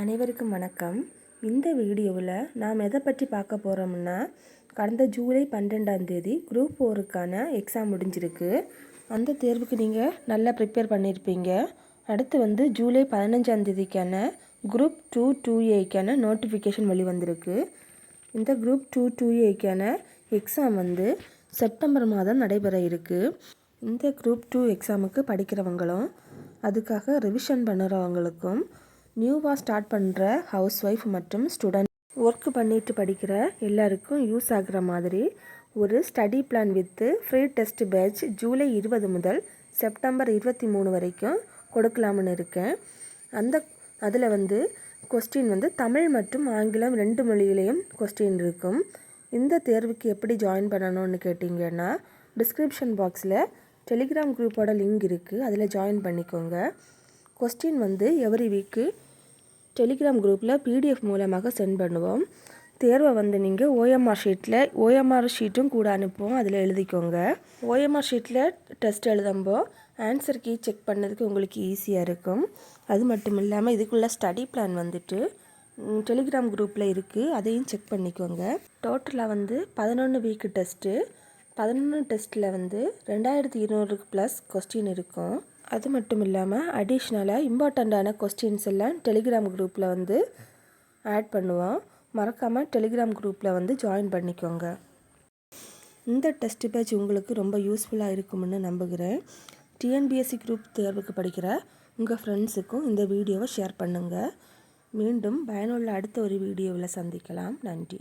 அனைவருக்கும் வணக்கம். இந்த வீடியோவில் நாம் எதை பற்றி பார்க்க போகிறோம்னா கடந்த ஜூலை பன்னெண்டாம் தேதி குரூப் ஃபோருக்கான எக்ஸாம் முடிஞ்சிருக்கு. அந்த தேர்வுக்கு நீங்கள் நல்லா ப்ரிப்பேர் பண்ணியிருப்பீங்க அடுத்து வந்து ஜூலை பதினஞ்சாம் தேதிக்கான குரூப் டூ டூ ஏக்கான நோட்டிஃபிகேஷன் வெளிவந்திருக்கு. இந்த குரூப் டூ டூ ஏக்கான எக்ஸாம் வந்து செப்டம்பர் மாதம் நடைபெற இருக்குது இந்த குரூப் டூ எக்ஸாமுக்கு படிக்கிறவங்களும் அதுக்காக ரிவிஷன் பண்ணுறவங்களுக்கும் நியூவாக ஸ்டார்ட் பண்ணுற ஹவுஸ் ஒய்ஃப் மற்றும் ஸ்டூடெண்ட் ஒர்க் பண்ணிட்டு படிக்கிற எல்லாருக்கும் யூஸ் ஆகுற மாதிரி ஒரு study plan with free test batch July இருபது முதல் செப்டம்பர் இருபத்தி மூணு வரைக்கும் கொடுக்கலாம்னு இருக்கேன். அந்த அதில் வந்து கொஸ்டின் வந்து தமிழ் மற்றும் ஆங்கிலம் ரெண்டு மொழியிலையும் கொஸ்டின் இருக்கும். இந்த தேர்வுக்கு எப்படி ஜாயின் பண்ணணும்னு கேட்டிங்கன்னா டிஸ்கிரிப்ஷன் பாக்ஸில் டெலிகிராம் குரூப்போட லிங்க் இருக்குது அதில் ஜாயின் பண்ணிக்கோங்க. கொஸ்டின் வந்து எவ்ரி வீக்கு டெலிகிராம் குரூப்பில் பிடிஎஃப் மூலமாக சென்ட் பண்ணுவோம். தேர்வை வந்து நீங்கள் ஓஎம்ஆர் ஷீட்டில் ஓஎம்ஆர் ஷீட்டும் கூட அனுப்புவோம். அதில் எழுதிக்கோங்க. ஓஎம்ஆர் ஷீட்டில் டெஸ்ட் எழுதும்போ ஆன்சர் கீ செக் பண்ணதுக்கு உங்களுக்கு ஈஸியாக இருக்கும். அது மட்டும் இல்லாமல் இதுக்குள்ள ஸ்டடி பிளான் வந்துட்டு டெலிகிராம் குரூப்பில் இருக்குது அதையும் செக் பண்ணிக்கோங்க. டோட்டலாக வந்து பதினொன்று வீக்கு டெஸ்ட்டு பதினொன்று டெஸ்ட்டில் வந்து ரெண்டாயிரத்தி இருநூறுக்கு ப்ளஸ் கொஸ்டின் இருக்கும். அது மட்டும் இல்லாமல் அடிஷ்னலாக இம்பார்ட்டண்ட்டான கொஸ்டின்ஸ் எல்லாம் டெலிகிராம் குரூப்பில் வந்து ஆட் பண்ணுவோம். மறக்காமல் டெலிகிராம் குரூப்பில் வந்து ஜாயின் பண்ணிக்கோங்க. இந்த டெஸ்ட் பேட்ச் உங்களுக்கு ரொம்ப யூஸ்ஃபுல்லாக இருக்கும்னு நம்புகிறேன். டிஎன்பிஎஸ்சி குரூப் தேர்வுக்கு படிக்கிற உங்கள் ஃப்ரெண்ட்ஸுக்கும் இந்த வீடியோவை ஷேர் பண்ணுங்கள் மீண்டும் பயனுள்ள அடுத்த ஒரு வீடியோவில் சந்திக்கலாம். நன்றி.